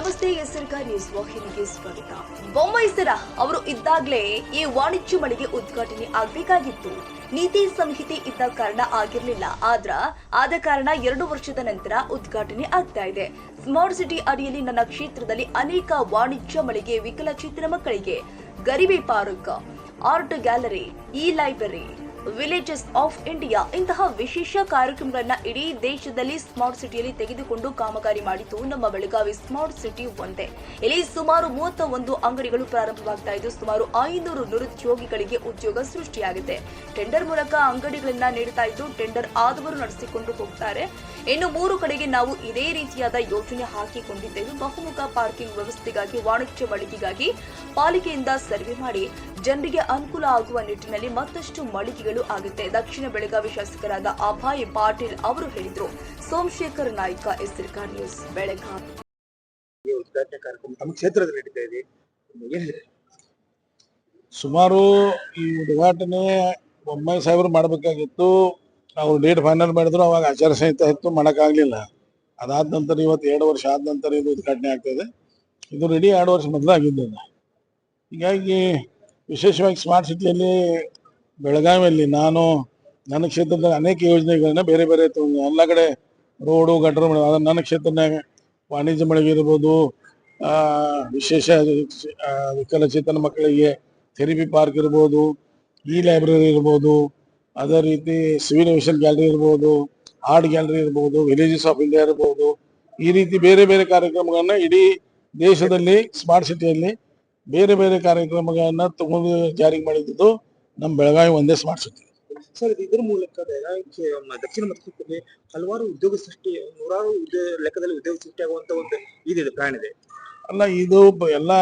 ನಮಸ್ತೆ ಎಸ್ಎಲ್ಕ ನ್ಯೂಸ್ ವಾಹಿನಿಗೆ ಸ್ವಾಗತ ಬೊಮ್ಮೈಸರ ಅವರು ಇದ್ದಾಗಲೇ ಈ ವಾಣಿಜ್ಯ ಮಳಿಗೆ ಉದ್ಘಾಟನೆ ಆಗಬೇಕಾಗಿತ್ತು. ನೀತಿ ಸಂಹಿತೆ ಇದ್ದ ಕಾರಣ ಆಗಿರಲಿಲ್ಲ. ಆದ್ರ ಆದ ಕಾರಣ ಎರಡು ವರ್ಷದ ನಂತರ ಉದ್ಘಾಟನೆ ಆಗ್ತಾ ಇದೆ. ಸ್ಮಾರ್ಟ್ ಸಿಟಿ ಅಡಿಯಲ್ಲಿ ನನ್ನ ಕ್ಷೇತ್ರದಲ್ಲಿ ಅನೇಕ ವಾಣಿಜ್ಯ ಮಳಿಗೆ ವಿಕಲಚೇತನ ಮಕ್ಕಳಿಗೆ. ಗರಿಬಿ park, art gallery e library villages of India ಇಂತಹ ವಿಶೇಷ ಕಾರ್ಯಕ್ರಮಗಳನ್ನ ಇಡೀ ದೇಶದಲ್ಲಿ ಸ್ಮಾರ್ಟ್ ಸಿಟಿಯಲ್ಲಿ ತೆಗೆದುಕೊಂಡು ಕಾಮಗಾರಿ ಮಾಡಿದ್ದು ನಮ್ಮ ಬೆಳಗಾವಿ ಸ್ಮಾರ್ಟ್ ಸಿಟಿ ಒಂದೇ. ಇಲ್ಲಿ ಸುಮಾರು ಮೂವತ್ತ ಒಂದು ಅಂಗಡಿಗಳು ಪ್ರಾರಂಭವಾಗ್ತಾ ಇದ್ದು ಸುಮಾರು ಐನೂರು ನಿರುದ್ಯೋಗಿಗಳಿಗೆ ಉದ್ಯೋಗ ಸೃಷ್ಟಿಯಾಗಿದೆ. ಟೆಂಡರ್ ಮೂಲಕ ಅಂಗಡಿಗಳನ್ನ ನೀಡ್ತಾ ಇದ್ದು ಟೆಂಡರ್ ಆದವರು ನಡೆಸಿಕೊಂಡು ಹೋಗ್ತಾರೆ. ಇನ್ನು ಮೂರು ಕಡೆಗೆ ನಾವು ಇದೇ ರೀತಿಯಾದ ಯೋಜನೆ ಹಾಕಿಕೊಂಡಿದ್ದೇವೆ. ಬಹುಮುಖ ಪಾರ್ಕಿಂಗ್ ವ್ಯವಸ್ಥೆಗಾಗಿ, ವಾಣಿಜ್ಯ ಮಳಿಗೆಗಾಗಿ ಪಾಲಿಕೆಯಿಂದ ಸರ್ವೆ ಮಾಡಿ. ಜನರಿಗೆ ಅನುಕೂಲ ಆಗುವ ನಿಟ್ಟಿನಲ್ಲಿ ಮತ್ತಷ್ಟು ಮಳಿಗೆಗಳು ಆಗುತ್ತೆ. ದಕ್ಷಿಣ ಬೆಳಗಾವಿ ಶಾಸಕರಾದ ಅಭಾಯ್ ಪಾಟೀಲ್ ಅವರು ಹೇಳಿದರು. ಸೋಮಶೇಖರ್ ನಾಯ್ಕ ಎಸ್ರಿಕಾ ನ್ಯೂಸ್ ಬೆಳಗಾವಿ. ಈ ಉದ್ಘಾಟನೆ ಕಾರ್ಯಕ್ರಮ ತಮ್ಮ ಕ್ಷೇತ್ರದಲ್ಲಿ ನಡೀತಾ ಇದೆ. ಏನ್ ಸುಮಾರು ಈ ಉದ್ಘಾಟನೆ ಬೊಮ್ಮಾಯಿ ಸಾಹೇಬರು ಮಾಡಬೇಕಾಗಿತ್ತು. ಅವ್ರು ಡೇಟ್ ಫೈನಲ್ ಮಾಡಿದ್ರು ಅವಾಗ ಆಚಾರ ಸಂಹಿತೆ ಇತ್ತು ಮಾಡೋಕ್ಕಾಗಲಿಲ್ಲ. ಅದಾದ ನಂತರ ಇವತ್ತು ಎರಡು ವರ್ಷ ಆದ ನಂತರ ಇದು ಉದ್ಘಾಟನೆ ಆಗ್ತದೆ ಇದು. ರೆಡಿ ಎರಡು ವರ್ಷ ಮೊದಲಾಗಿದ್ದು. ಹೀಗಾಗಿ ವಿಶೇಷವಾಗಿ ಸ್ಮಾರ್ಟ್ ಸಿಟಿಯಲ್ಲಿ ಬೆಳಗಾವಿಯಲ್ಲಿ ನಾನು ನನ್ನ ಕ್ಷೇತ್ರದ ಅನೇಕ ಯೋಜನೆಗಳನ್ನ ಬೇರೆ ಬೇರೆ ಎಲ್ಲ ಕಡೆ ರೋಡು ಗಟರ್ ಅದನ್ನ ನನ್ನ ವಾಣಿಜ್ಯ ಮಳಿಗೆ ಇರ್ಬೋದು ಆ, ವಿಶೇಷ ವಿಕಲಚೇತನ ಮಕ್ಕಳಿಗೆ ಥೆರಪಿ ಪಾರ್ಕ್ ಇರ್ಬೋದು ಇ ಲೈಬ್ರರಿ ಇರ್ಬೋದು ಅದೇ ರೀತಿ ಸಿವಿಲ್ ಗ್ಯಾಲರಿ ಇರ್ಬೋದು ಆರ್ಟ್ ಗ್ಯಾಲರಿ ಇರ್ಬೋದು ವಿಲೇಜಸ್ ಆಫ್ ಇಂಡಿಯಾ ಇರ್ಬೋದು ಈ ರೀತಿ ಬೇರೆ ಬೇರೆ ಕಾರ್ಯಕ್ರಮಗಳನ್ನ ಇಡೀ ದೇಶದಲ್ಲಿ ಸ್ಮಾರ್ಟ್ ಸಿಟಿಯಲ್ಲಿ ಬೇರೆ ಬೇರೆ ಕಾರ್ಯಕ್ರಮಗಳನ್ನ ತಗೊಂಡು ಜಾರಿಗೆ ಮಾಡಿದ್ದು ನಮ್ಮ ಬೆಳಗಾವಿ ಒಂದೇ ಸ್ಮಾರ್ಟ್ ಸಿಟಿ ಸರ್ ಇದು ಇದ್ರ ಮೂಲಕ ದಕ್ಷಿಣ ಮತ್ತು ಹಲವಾರು ಉದ್ಯೋಗ ಸೃಷ್ಟಿ ನೂರಾರು ಉದ್ಯೋಗ ಲೆಕ್ಕದಲ್ಲಿ ಉದ್ಯೋಗ ಸೃಷ್ಟಿ ಆಗುವಂತ ಒಂದು ಇದಿದೆ ಪ್ಲಾನ್ ಇದೆ. ಅಲ್ಲ ಇದು ಎಲ್ಲ